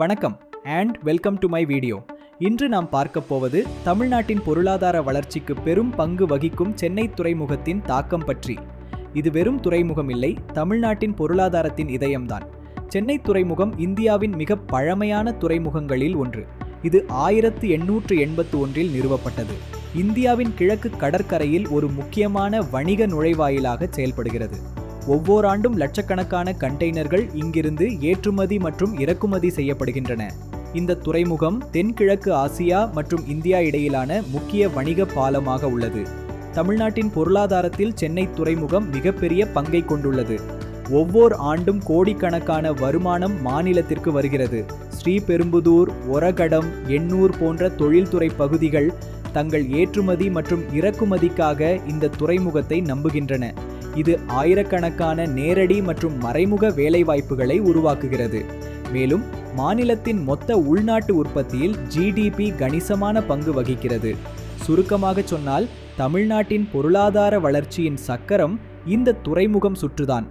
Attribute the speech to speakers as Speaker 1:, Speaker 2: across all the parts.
Speaker 1: வணக்கம் and welcome to my video இன்று நாம் பார்க்க போவது தமிழ்நாட்டின் பொருளாதார வளர்ச்சிக்கு பெரும் பங்கு வகிக்கும் சென்னை துறைமுகத்தின் தாக்கம் பற்றி. இது வெறும் துறைமுகம் இல்லை தமிழ்நாட்டின் பொருளாதாரத்தின் இதயம்தான். சென்னை துறைமுகம் இந்தியாவின் மிக பழமையான துறைமுகங்களில் ஒன்று. இது ஆயிரத்து எண்ணூற்று எண்பத்து ஒன்றில் நிறுவப்பட்டது. இந்தியாவின் கிழக்கு கடற்கரையில் ஒரு முக்கியமான வணிக நுழைவாயிலாக செயல்படுகிறது. ஒவ்வொரு ஆண்டும் லட்சக்கணக்கான கண்டெய்னர்கள் இங்கிருந்து ஏற்றுமதி மற்றும் இறக்குமதி செய்யப்படுகின்றன. இந்த துறைமுகம் தென்கிழக்கு ஆசியா மற்றும் இந்தியா இடையிலான முக்கிய வணிக பாலமாக உள்ளது. தமிழ்நாட்டின் பொருளாதாரத்தில் சென்னை துறைமுகம் மிகப்பெரிய பங்கை கொண்டுள்ளது. ஒவ்வொரு ஆண்டும் கோடிக்கணக்கான வருமானம் மாநிலத்திற்கு வருகிறது. ஸ்ரீபெரும்புதூர் ஒரகடம் எண்ணூர் போன்ற தொழில்துறை பகுதிகள் தங்கள் ஏற்றுமதி மற்றும் இறக்குமதிக்காக இந்த துறைமுகத்தை நம்புகின்றன. இது ஆயிரக்கணக்கான நேரடி மற்றும் மறைமுக வேலைவாய்ப்புகளை உருவாக்குகிறது. மேலும் மாநிலத்தின் மொத்த உள்நாட்டு உற்பத்தியில் ஜிடிபி கணிசமான பங்கு வகிக்கிறது. சுருக்கமாக சொன்னால் தமிழ்நாட்டின் பொருளாதார வளர்ச்சியின் சக்கரம் இந்த துறைமுகம் சுற்றுதான்.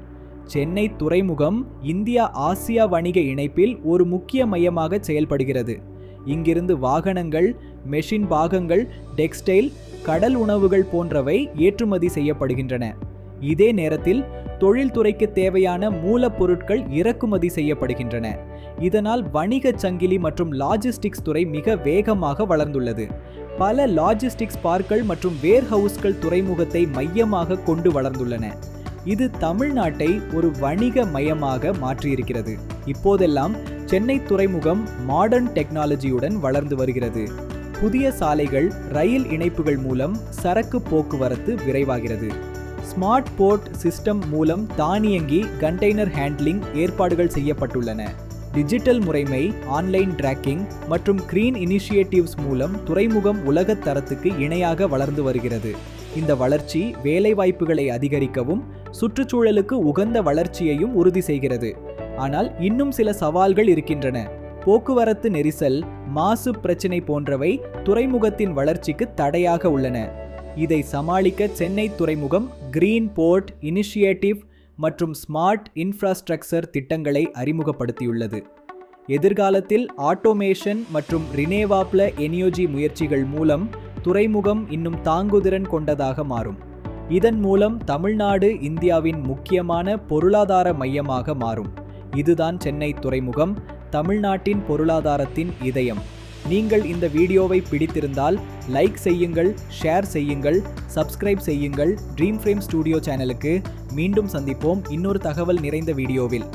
Speaker 1: சென்னை துறைமுகம் இந்தியா ஆசியா வணிக இணைப்பில் ஒரு முக்கிய மையமாக செயல்படுகிறது. இங்கிருந்து வாகனங்கள் மெஷின் பாகங்கள் டெக்ஸ்டைல் கடல் உணவுகள் போன்றவை ஏற்றுமதி செய்யப்படுகின்றன. இதே நேரத்தில் தொழில்துறைக்கு தேவையான மூலப்பொருட்கள் இறக்குமதி செய்யப்படுகின்றன. இதனால் வணிகச் சங்கிலி மற்றும் லாஜிஸ்டிக்ஸ் துறை மிக வேகமாக வளர்ந்துள்ளது. பல லாஜிஸ்டிக்ஸ் பார்க்கள் மற்றும் வேர்ஹவுஸ்கள் துறைமுகத்தை மையமாக கொண்டு வளர்ந்துள்ளன. இது தமிழ்நாட்டை ஒரு வணிக மையமாக மாற்றியிருக்கிறது. இப்போதெல்லாம் சென்னை துறைமுகம் மாடர்ன் டெக்னாலஜியுடன் வளர்ந்து வருகிறது. புதிய சாலைகள் ரயில் இணைப்புகள் மூலம் சரக்கு போக்குவரத்து விரைவாகிறது. ஸ்மார்ட் போர்ட் சிஸ்டம் மூலம் தானியங்கி கண்டெய்னர் ஹேண்ட்லிங் ஏற்பாடுகள் செய்யப்பட்டுள்ளன. டிஜிட்டல் முறைமை ஆன்லைன் டிராக்கிங் மற்றும் கிரீன் இனிஷியேட்டிவ்ஸ் மூலம் துறைமுகம் உலகத் தரத்துக்கு இணையாக வளர்ந்து வருகிறது. இந்த வளர்ச்சி வேலைவாய்ப்புகளை அதிகரிக்கவும் சுற்றுச்சூழலுக்கு உகந்த வளர்ச்சியையும் உறுதி செய்கிறது. ஆனால் இன்னும் சில சவால்கள் இருக்கின்றன. போக்குவரத்து நெரிசல் மாசு பிரச்சினை போன்றவை துறைமுகத்தின் வளர்ச்சிக்கு தடையாக உள்ளன. இதை சமாளிக்க சென்னை துறைமுகம் கிரீன் போர்ட் இனிஷியேட்டிவ் மற்றும் ஸ்மார்ட் இன்ஃப்ராஸ்ட்ரக்சர் திட்டங்களை அறிமுகப்படுத்தியுள்ளது. எதிர்காலத்தில் ஆட்டோமேஷன் மற்றும் ரினேவாப்ல எனியோஜி முயற்சிகள் மூலம் துறைமுகம் இன்னும் தாங்குதிறன் கொண்டதாக மாறும். இதன் மூலம் தமிழ்நாடு இந்தியாவின் முக்கியமான பொருளாதார மையமாக மாறும். இதுதான் சென்னை துறைமுகம் தமிழ்நாட்டின் பொருளாதாரத்தின் இதயம். நீங்கள் இந்த வீடியோவை பிடித்திருந்தால் லைக் செய்யுங்கள் ஷேர் செய்யுங்கள் சப்ஸ்கிரைப் செய்யுங்கள். ட்ரீம் ஃப்ரேம் ஸ்டூடியோ சேனலுக்கு மீண்டும் சந்திப்போம். இன்னொரு தகவல் நிறைந்த வீடியோவில்.